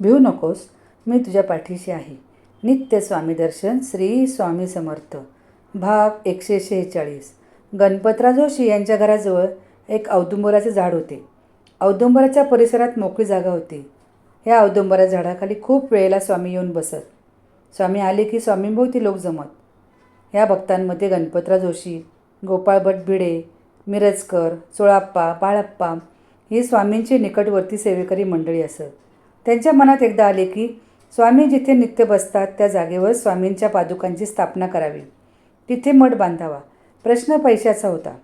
भिऊ नकोस मी तुझ्या पाठीशी आहे. नित्य स्वामी दर्शन श्री स्वामी समर्थ. भाग एकशे शेहेचाळीस. गणपतराव जोशी यांच्या घराजवळ एक औदुंबराचे झाड होते. औदुंबराच्या परिसरात मोकळी जागा होती. या औदुंबरा झाडाखाली खूप वेळेला स्वामी येऊन बसत. स्वामी आले की स्वामींभोवती लोक जमत. या भक्तांमध्ये गणपतराव जोशी गोपाळ भट भिडे मिरजकर चोळाप्पा बाळप्पा ही स्वामींची निकटवर्ती सेवेकरी मंडळी असत. त्यांच्या मनात एकदा आले की स्वामी जिथे नित्य बसतात त्या जागेवर स्वामींच्या पादुकांची स्थापना करावी. तिथे मठ बांधावा. प्रश्न पैशाचा होता.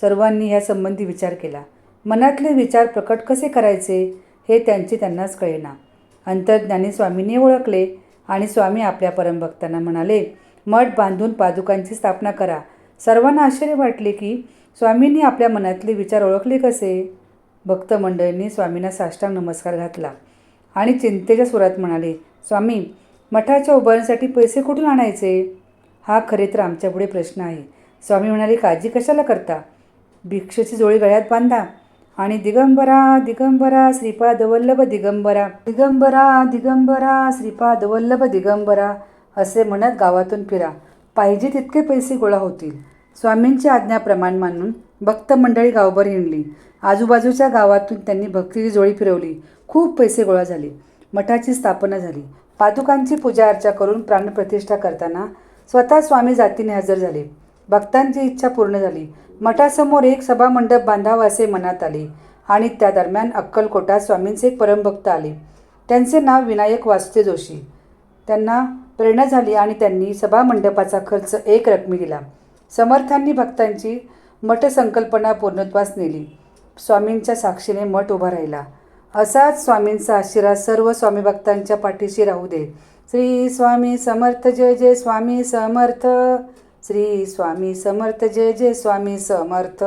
सर्वांनी ह्यासंबंधी विचार केला. मनातले विचार प्रकट कसे करायचे हे त्यांचे त्यांनाच कळेना. अंतर्ज्ञानी स्वामींनी ओळखले आणि स्वामी आपल्या परमभक्तांना म्हणाले मठ बांधून पादुकांची स्थापना करा. सर्वांना आश्चर्य वाटले की स्वामींनी आपल्या मनातले विचार ओळखले कसे. भक्त मंडळींनी स्वामींना साष्टांग नमस्कार घातला. आणि चिंतेच्या सुरात म्हणाले स्वामी मठाच्या उभारणीसाठी पैसे कुठून आणायचे? हा खरे तर आमच्यापुढे प्रश्न आहे. स्वामी म्हणाले काळजी कशाला करता? भिक्षेची जोळी गळ्यात बांधा आणि दिगंबरा दिगंबरा श्रीपाद वल्लभ दिगंबरा दिगंबरा दिगंबरा श्रीपाद वल्लभ दिगंबरा असे म्हणत गावातून फिरा. पाहिजे तितके पैसे गोळा होतील. स्वामींची आज्ञाप्रमाण मानून भक्त मंडळी गावभर हिंडली. आजूबाजूच्या गावातून त्यांनी भक्तीची जोळी फिरवली. खूप पैसे गोळा झाले. मठाची स्थापना झाली. पादुकांची पूजा अर्चा करून प्राणप्रतिष्ठा करताना स्वतः स्वामी जातीने हजर झाले. भक्तांची इच्छा पूर्ण झाली. मठासमोर एक सभामंडप बांधावा असे मनात आले आणि त्या दरम्यान अक्कलकोटात स्वामींचे एक परमभक्त आले. त्यांचे नाव विनायक वासुते जोशी. त्यांना प्रेरणा झाली आणि त्यांनी सभामंडपाचा खर्च एक रकमी दिला. समर्थांनी भक्तांची मठसंकल्पना पूर्णत्वास नेली. स्वामींच्या साक्षीने मठ उभा राहिला. असाच स्वामींचा आशीर्वाद सर्व स्वामी भक्तांच्या पाठीशी राहू दे. श्री स्वामी समर्थ जय जय स्वामी समर्थ. श्री स्वामी समर्थ जय जय स्वामी समर्थ.